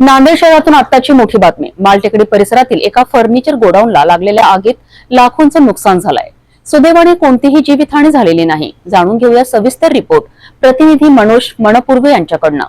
नांदेड शहरातून आत्ताची मोठी बातमी. मालटेकडी परिसरातील एका फर्निचर गोडाऊनला लागलेल्या आगीत लाखोंचं नुकसान झालंय. सुदैवाने कोणतीही जीवितहानी झालेली नाही. जाणून घेऊया सविस्तर रिपोर्ट. प्रतिनिधी मनोज मनपूर्वे यांच्याकडनं.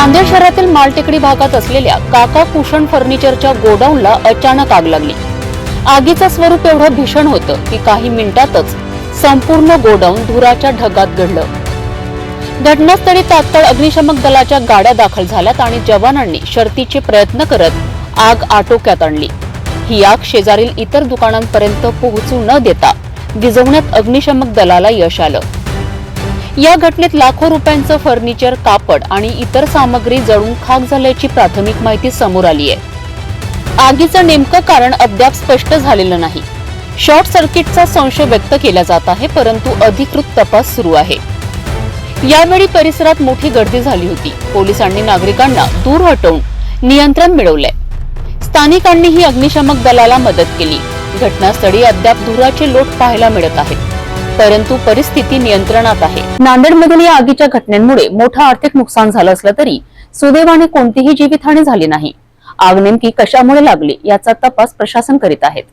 नांदेड शहरातील मालटेकडी भागात असलेल्या काका कुशन फर्निचरच्या गोडाऊनला अचानक आग लागली. आगीचं स्वरूप एवढं भीषण होतं की काही मिनिटातच संपूर्ण गोडाऊन धुराच्या ढगात घडलं घटनास्थळी तात्काळ अग्निशमक दलाच्या गाड्या दाखल झाल्यात आणि जवानांनी शर्तीचे प्रयत्न करत आग आटोक्यात आणली. ही आग शेजारील इतर दुकानांपर्यंत पोहोचू न देता विझवण्यात अग्निशमक दलाला यश आलं. या घटनेत लाखो रुपयांचं फर्निचर कापड आणि इतर सामग्री जळून खाक झाल्याची प्राथमिक माहिती समोर आली आहे. आगीचं नेमकं कारण अद्याप स्पष्ट झालेलं नाही. शॉर्ट सर्किटचा संशय व्यक्त केला जात आहे परंतु अधिकृत तपास सुरू आहे. यावेळी परिसरात मोठी गर्दी झाली होती. पोलिसांनी नागरिकांना दूर हटवून नियंत्रण मिळवलंय. स्थानिकांनीही अग्निशमक दलाला मदत केली. घटनास्थळी अद्याप धुराचे लोट पाहायला मिळत आहेत. परंतु परिस्थिती नियंत्रणात आहे. नांदेडमधील या आगीच्या घटनेमुळे मोठं आर्थिक नुकसान झालं असलं तरी सुदैवाने कोणतीही जीवितहानी झाली नाही. आग नेमकी कशामुळे लागली याचा तपास प्रशासन करीत आहेत.